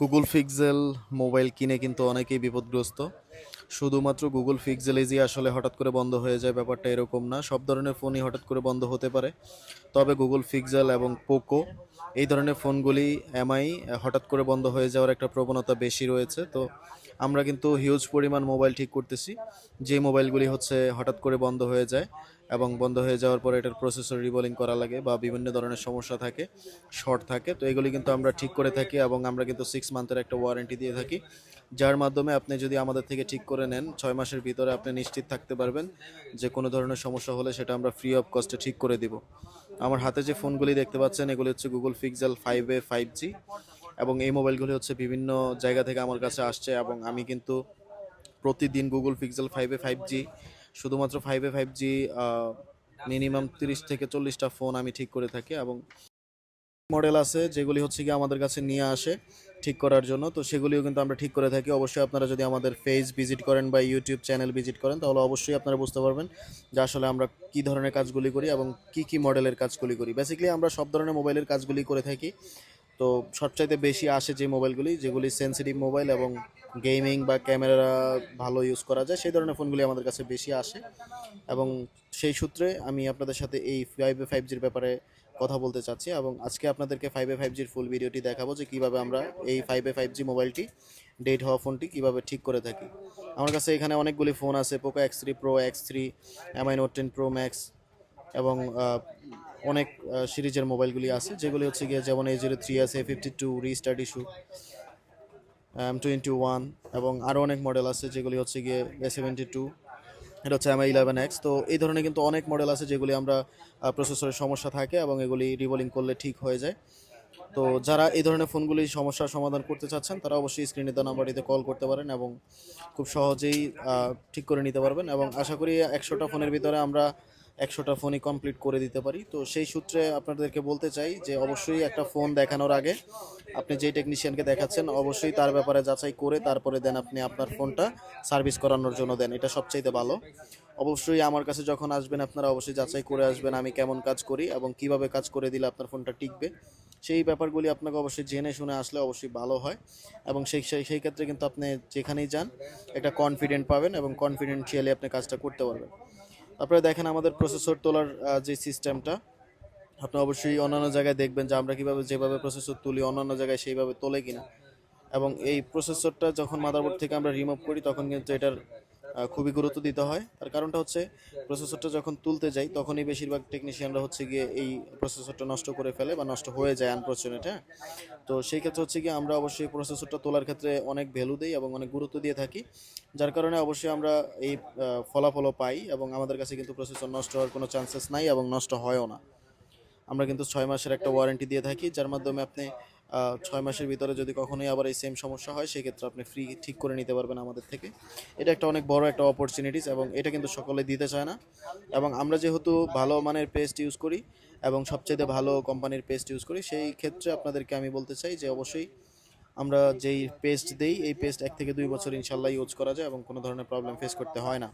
Google pixel mobile কিনে কিন্তু অনেকেই বিপদগ্রস্ত। শুধুমাত্র গুগল পিক্সেলে যে আসলে হঠাৎ করে বন্ধ হয়ে যায় ব্যাপারটা এরকম না। সব ধরনের ফোনই হঠাৎ করে বন্ধ হতে পারে। তবে গুগল পিক্সেল এবং পোকো এই ধরনের ফোনগুলি এমআই হঠাৎ করে বন্ধ হয়ে যাওয়ার একটা প্রবণতা বেশি রয়েছে। তো আমরা কিন্তু হিউজ পরিমাণ মোবাইল ঠিক করতেছি। যে মোবাইলগুলি হচ্ছে হঠাৎ করে বন্ধ হয়ে যায়। এবং বন্ধ হয়ে যাওয়ার পরে এটার প্রসেসর রিবোলিং করা লাগে বা বিভিন্ন ধরনের সমস্যা থাকে শর্ট থাকে। তো এগুলি কিন্তু আমরা ঠিক করে থাকি এবং আমরা কিন্তু সিক্স মান্থের একটা ওয়ারেন্টি দিয়ে থাকি। যার মাধ্যমে আপনি যদি আমাদের থেকে ঠিক করে নেন, ছয় মাসের ভিতরে আপনি নিশ্চিত থাকতে পারবেন যে কোনো ধরনের সমস্যা হলে সেটা আমরা ফ্রি অফ কস্টে ঠিক করে দিব। আমার হাতে যে ফোনগুলি দেখতে পাচ্ছেন, এগুলি হচ্ছে Google Pixel five A five G এবং এই মোবাইলগুলি হচ্ছে বিভিন্ন জায়গা থেকে আমার কাছে আসছে এবং আমি কিন্তু প্রতিদিন Google Pixel five five G শুধুমাত্র ফাইভ ফাইভ জি মিনিমাম তিরিশ থেকে চল্লিশটা ফোন আমি ঠিক করে থাকি এবং মডেল আছে যেগুলি হচ্ছে কি আমাদের কাছে নিয়ে আসে ঠিক করার জন্য। তো সেগুলিও কিন্তু আমরা ঠিক করে থাকি। অবশ্যই আপনারা যদি আমাদের ফেস ভিজিট করেন বা ইউটিউব চ্যানেল ভিজিট করেন, তাহলে অবশ্যই আপনারা বুঝতে পারবেন যে আসলে আমরা কি ধরনের কাজগুলি করি এবং কি কি মডেলের কাজগুলি করি। বেসিক্যালি আমরা সব ধরনের মোবাইলের কাজগুলি করে থাকি। তো সবচাইতে বেশি আসে যে মোবাইলগুলি যেগুলি সেন্সিটিভ মোবাইল এবং গেমিং বা ক্যামেরা ভালো ইউজ করা যায়, সেই ধরনের ফোনগুলি আমাদের কাছে বেশি আসে। এবং সেই সূত্রে আমি আপনাদের সাথে এই ফাইভ ফাইভ জির ব্যাপারে কথা বলতে চাচ্ছি এবং আজকে আপনাদেরকে ফাইভ এ ফাইভ জির ফুল ভিডিওটি দেখাবো যে কীভাবে আমরা এই ফাইভ এ ফাইভ জি মোবাইলটি ডেট হওয়া ফোনটি কীভাবে ঠিক করে থাকি। আমার কাছে এখানে অনেকগুলি ফোন আছে Poco X three pro X three MI note ten pro max এবং অনেক সিরিজের মোবাইলগুলি আছে, যেগুলি হচ্ছে গিয়ে যেমন এই জিরো থ্রি আছে fifty two restart issue twenty one এবং আরও অনেক মডেল আছে যেগুলি হচ্ছে গিয়ে এ সেভেন্টি টু এটা হচ্ছে এমআই ইলেভেন এক্স তো এই ধরনের কিন্তু অনেক মডেল আছে যেগুলি আমরা প্রসেসরের সমস্যা থাকে এবং এগুলি রিবোলিং করলে ঠিক হয়ে যায়। তো যারা এই ধরনের ফোনগুলি সমস্যার সমাধান করতে চাচ্ছেন, তারা অবশ্যই স্ক্রিনে দেওয়া নাম্বারটিতে কল করতে পারেন এবং খুব সহজেই ঠিক করে নিতে পারবেন। এবং আশা করি একশোটা ফোনের ভিতরে আমরা একশোটা ফোনই কমপ্লিট করে দিতে পারি। তো সেই সূত্রে আপনাদেরকে বলতে চাই যে, অবশ্যই একটা ফোন দেখানোর আগে আপনি যেই টেকনিশিয়ানকে দেখাচ্ছেন, অবশ্যই তার ব্যাপারে যাচাই করে তারপরে দেন আপনি আপনার ফোনটা সার্ভিস করানোর জন্য দেন। এটা সবচাইতে ভালো। অবশ্যই আমার কাছে যখন আসবেন, আপনারা অবশ্যই যাচাই করে আসবেন আমি কেমন কাজ করি এবং কীভাবে কাজ করে দিলে আপনার ফোনটা টিকবে। সেই ব্যাপারগুলি আপনাকে অবশ্যই জেনে শুনে আসলে অবশ্যই ভালো হয় এবং সেই সেই ক্ষেত্রে কিন্তু আপনি যেখানেই যান, একটা কনফিডেন্ট পাবেন এবং কনফিডেন্সিয়ালি আপনি কাজটা করতে পারবেন। তারপরে দেখেন আমাদের প্রসেসর তোলার যে সিস্টেমটা আপনি অবশ্যই অন্যান্য জায়গায় দেখবেন যে আমরা কীভাবে যেভাবে প্রসেসর তুলি, অন্যান্য জায়গায় সেইভাবে তোলে কিনা। এবং এই প্রসেসরটা যখন মাদারবোর্ড থেকে আমরা রিমুভ করি, তখন কিন্তু এটার খুবই গুরুত্ব দিতে হয়। তার কারণটা হচ্ছে প্রসেসরটা যখন তুলতে যাই, তখনই বেশিরভাগ টেকনিশিয়ানরা হচ্ছে গিয়ে এই প্রসেসরটা নষ্ট করে ফেলে বা নষ্ট হয়ে যায় আনফর্চুনেট হ্যাঁ? তো সেই ক্ষেত্রে হচ্ছে গিয়ে আমরা অবশ্যই প্রসেসরটা তোলার ক্ষেত্রে অনেক ভ্যালু দিই এবং অনেক গুরুত্ব দিয়ে থাকি। যার কারণে অবশ্যই আমরা এই ফলাফলও পাই এবং আমাদের কাছে কিন্তু প্রসেসর নষ্ট হওয়ার কোনো চান্সেস নাই এবং নষ্ট হয়ও না। আমরা কিন্তু ছয় মাসের একটা ওয়ারেন্টি দিয়ে থাকি, যার মাধ্যমে আপনি ছয় মাসের ভিতরে যদি কখনোই আবার এই সেম সমস্যা হয়, সেক্ষেত্রে আপনি ফ্রি ঠিক করে নিতে পারবেন আমাদের থেকে। এটা একটা অনেক বড় একটা অপরচুনিটিস এবং এটা কিন্তু সকলে দিতে চায় না। এবং আমরা যেহেতু ভালো মানের পেস্ট ইউজ করি এবং সবচেয়ে ভালো কোম্পানির পেস্ট ইউজ করি, সেই ক্ষেত্রে আপনাদেরকে আমি বলতে চাই যে অবশ্যই আমরা যেই পেস্ট দেই, এই পেস্ট এক থেকে দুই বছর ইনশাল্লাহ ইউজ করা যায় এবং কোনো ধরনের প্রবলেম ফেস করতে হয় না।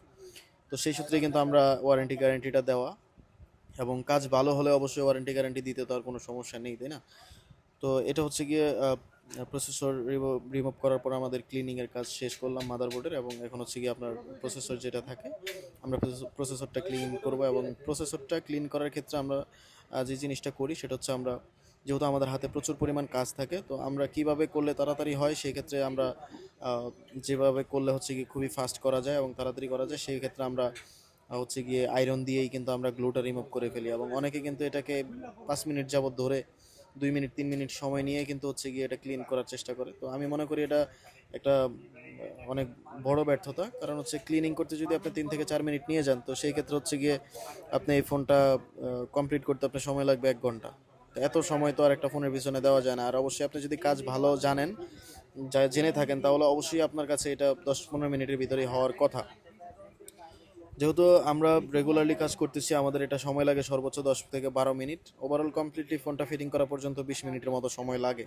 তো সেই সূত্রে কিন্তু আমরা ওয়ারেন্টি গ্যারেন্টিটা দেওয়া এবং কাজ ভালো হলে অবশ্যই ওয়ারেন্টি গ্যারেন্টি দিতে তো আর কোনো সমস্যা নেই, তাই না? তো এটা হচ্ছে গিয়ে প্রসেসর রিমুভ করার পর আমাদের ক্লিনিংয়ের কাজ শেষ করলাম মাদারবোর্ডের এবং এখন হচ্ছে গিয়ে আপনার প্রসেসর যেটা থাকে, আমরা প্রসেসরটা ক্লিন করব এবং প্রসেসরটা ক্লিন করার ক্ষেত্রে আমরা যে জিনিসটা করি সেটা হচ্ছে আমরা, যেহেতু আমাদের হাতে প্রচুর পরিমাণ কাজ থাকে, তো আমরা কীভাবে করলে তাড়াতাড়ি হয় সেই ক্ষেত্রে আমরা যেভাবে করলে হচ্ছে কি খুবই ফাস্ট করা যায় এবং তাড়াতাড়ি করা যায়, সেই ক্ষেত্রে আমরা হচ্ছে গিয়ে আয়রন দিয়েই কিন্তু আমরা গ্লুটা রিমুভ করে ফেলি এবং অনেকে কিন্তু এটাকে পাঁচ মিনিট যাবৎ ধরে দুই মিনিট, তিন মিনিট সময় নিয়ে কিন্তু হচ্ছে গিয়ে এটা ক্লিন করার চেষ্টা করে। তো আমি মনে করি এটা একটা অনেক বড় ব্যর্থতা। কারণ হচ্ছে ক্লিনিং করতে যদি আপনি তিন থেকে চার মিনিট নিয়ে যান, তো সেই ক্ষেত্রে হচ্ছে গিয়ে আপনি এই ফোনটা কমপ্লিট করতে আপনার সময় লাগবে এক ঘণ্টা। এত সময় তো আর একটা ফোনের পিছনে দেওয়া যায় না। আর অবশ্যই আপনি যদি কাজ ভালো জানেন, যা জেনে থাকেন, তাহলে অবশ্যই আপনার কাছে এটা দশ পনেরো মিনিটের ভিতরেই হওয়ার কথা। যেহেতু আমরা রেগুলারলি কাজ করতেছি, আমাদের এটা সময় লাগে সর্বোচ্চ দশ থেকে বারো মিনিট। ওভারঅল কমপ্লিটলি ফোনটা ফিটিং করা পর্যন্ত বিশ মিনিটের মতো সময় লাগে।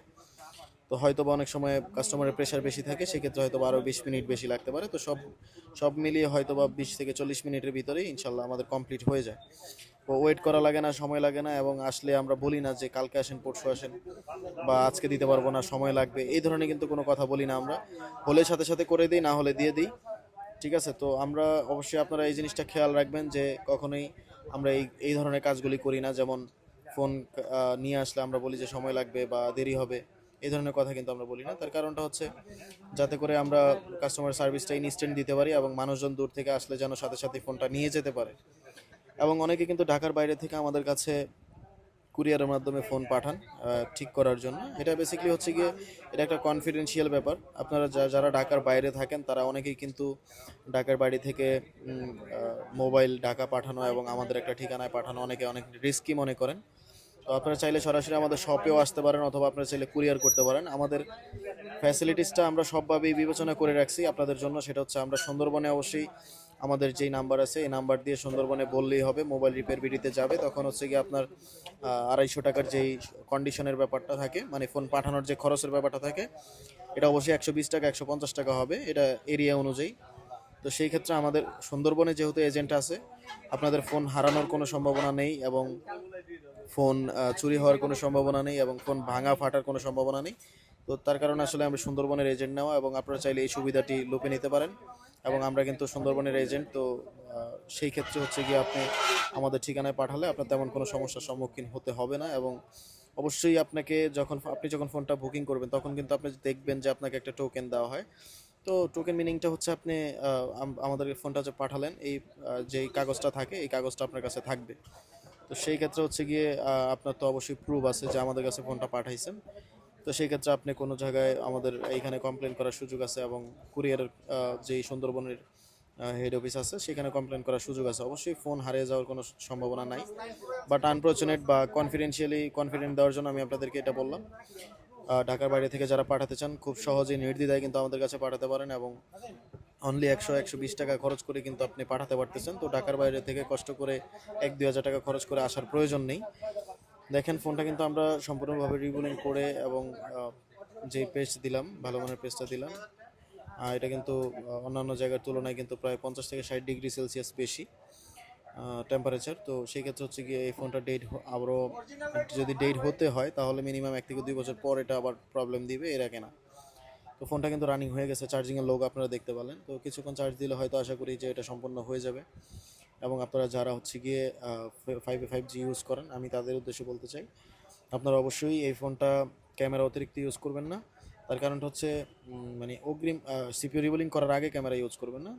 তো হয়তো বা অনেক সময় কাস্টমারের প্রেশার বেশি থাকে, সেক্ষেত্রে হয়তো আরও বিশ মিনিট বেশি লাগতে পারে। তো সব সব মিলিয়ে হয়তো বা বিশ থেকে চল্লিশ মিনিটের ভিতরেই ইনশাল্লাহ আমাদের কমপ্লিট হয়ে যায়। তো ওয়েট করা লাগে না, সময় লাগে না, এবং আসলে আমরা বলি না যে কালকে আসেন, পরশু আসেন, বা আজকে দিতে পারব না, সময় লাগবে, এই ধরনের কিন্তু কোনো কথা বলি না আমরা। হলে সাথে সাথে করে দিই, না হলে দিয়ে দিই। ঠিক আছে? তো আমরা অবশ্যই আপনারা এই জিনিসটা খেয়াল রাখবেন যে কখনোই আমরা এই এই ধরনের কাজগুলি করি না। যেমন ফোন নিয়ে আসলে আমরা বলি যে সময় লাগবে বা দেরি হবে, এই ধরনের কথা কিন্তু আমরা বলি না। তার কারণটা হচ্ছে যাতে করে আমরা কাস্টমার সার্ভিসটা ইনস্ট্যান্ট দিতে পারি এবং মানুষজন দূর থেকে আসলে যেন সাথে সাথে ফোনটা নিয়ে যেতে পারে। এবং অনেকে কিন্তু ঢাকার বাইরে থেকে আমাদের কাছে কুরিয়ারের মাধ্যমে ফোন পাঠান ঠিক করার জন্য। এটা বেসিক্যালি হচ্ছে গিয়ে, এটা একটা কনফিডেন্সিয়াল ব্যাপার। আপনারা যারা ঢাকার বাইরে থাকেন, তারা অনেকেই কিন্তু ঢাকার বাড়ি থেকে মোবাইল ঢাকা পাঠানো এবং আমাদের একটা ঠিকানায় পাঠানো অনেকে অনেক রিস্কি মনে করেন। তো আপনারা চাইলে সরাসরি আমাদের শপেও আসতে পারেন অথবা আপনারা চাইলে কুরিয়ার করতে পারেন। আমাদের ফ্যাসিলিটিসটা আমরা সবভাবেই বিবেচনা করে রাখছি। আপনাদের জন্য সেটা হচ্ছে আমরা সুন্দরবনে অবশ্যই আমাদের যেই নাম্বার আছে, এই নাম্বার দিয়ে সুন্দরবনে বললেই হবে, মোবাইল রিপেয়ার বিডিতে যাবে। তখন হচ্ছে গিয়ে আপনার আড়াইশো টাকার যেই কন্ডিশনের ব্যাপারটা থাকে মানে ফোন পাঠানোর যে খরচের ব্যাপারটা থাকে, এটা অবশ্যই একশো বিশ টাকা, একশো পঞ্চাশ টাকা হবে, এটা এরিয়া অনুযায়ী। তো সেই ক্ষেত্রে আমাদের সুন্দরবনে যেহেতু এজেন্ট আছে, আপনাদের ফোন হারানোর কোনো সম্ভাবনা নেই এবং ফোন চুরি হওয়ার কোনো সম্ভাবনা নেই এবং ফোন ভাঙা ফাটার কোনো সম্ভাবনা নেই। তো তার কারণে আসলে আমরা সুন্দরবনের এজেন্ট নেওয়া এবং আপনারা চাইলে এই সুবিধাটি লুপে নিতে পারেন। এবং আমরা কিন্তু সুন্দরবনের এজেন্ট তো সেই ক্ষেত্রে হচ্ছে গিয়ে আপনি আমাদের ঠিকানায় পাঠালে আপনার তেমন কোনো সমস্যার সম্মুখীন হতে হবে না এবং অবশ্যই আপনাকে যখন আপনি যখন ফোনটা বুকিং করবেন, তখন কিন্তু আপনি দেখবেন যে আপনাকে একটা টোকেন দেওয়া হয়। তো টোকেন মিনিংটা হচ্ছে আপনি আমাদের ফোনটা যে পাঠালেন, এই যেই কাগজটা থাকে, এই কাগজটা আপনার কাছে থাকবে। তো সেই ক্ষেত্রে হচ্ছে গিয়ে আপনার তো অবশ্যই প্রুফ আছে যে আমাদের কাছে ফোনটা পাঠাইছেন। তো সেই ক্ষেত্রে আপনি কোনো জায়গায় আমাদের এইখানে কমপ্লেন করার সুযোগ আছে এবং কুরিয়ারের যেই সুন্দরবনের হেড অফিস আছে, সেখানে কমপ্লেন করার সুযোগ আছে। অবশ্যই ফোন হারিয়ে যাওয়ার কোনো সম্ভাবনা নাই। বাট আনফর্চুনেট বা কনফিডেন্সিয়ালি কনফিডেন্ট দেওয়ার জন্য আমি আপনাদেরকে এটা বললাম। ঢাকার বাইরে থেকে যারা পাঠাতে চান, খুব সহজেই নির্দ্বিধায় কিন্তু আমাদের কাছে পাঠাতে পারেন এবং অনলি একশো একশো বিশ টাকা খরচ করে কিন্তু আপনি পাঠাতে পারতেছেন। তো ঢাকার বাইরে থেকে কষ্ট করে এক, দুই হাজার টাকা খরচ করে আসার প্রয়োজন নেই। দেখেন ফোনটা কিন্তু আমরা সম্পূর্ণভাবে রিবুলিং করে এবং যে পেস্ট দিলাম ভালো মানের পেস্টটা দিলাম। আহ, এটা কিন্তু অন্যান্য জায়গার তুলনায় কিন্তু প্রায় পঞ্চাশ থেকে ষাট ডিগ্রি সেলসিয়াস বেশি টেম্পারেচার তো সেই ক্ষেত্রে হচ্ছে গিয়ে এই ফোনটা ডেট আবারও যদি ডেট হতে হয় তাহলে মিনিমাম এক থেকে দুই বছর পর এটা আবার প্রবলেম দিবে এর আগে না তো ফোনটা কিন্তু রানিং হয়ে গেছে চার্জিংয়ের লোক আপনারা দেখতে পেলেন তো কিছুক্ষণ চার্জ দিলে হয়তো আশা করি যে এটা সম্পূর্ণ হয়ে যাবে। এবং আপনারা যারা হচ্ছে গিয়ে ফাইভ ফাইভ জি ইউজ করেন, আমি তাদের উদ্দেশ্যে বলতে চাই, আপনারা অবশ্যই এই ফোনটা ক্যামেরা অতিরিক্ত ইউজ করবেন না। তার কারণটা হচ্ছে মানে অগ্রিম সিপিউ রিবোলিং করার আগে ক্যামেরা ইউজ করবেন না।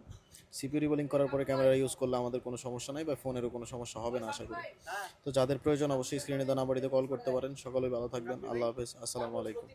সিপিউ রিবোলিং করার পরে ক্যামেরা ইউজ করলে আমাদের কোনো সমস্যা নাই বা ফোনেরও কোনো সমস্যা হবে না, আশা করি। তো যাদের প্রয়োজন অবশ্যই স্ক্রিনে দেওয়া বাড়িতে কল করতে পারেন। সকলেই ভালো থাকবেন। আল্লাহ হাফেজ। আসসালামু আলাইকুম।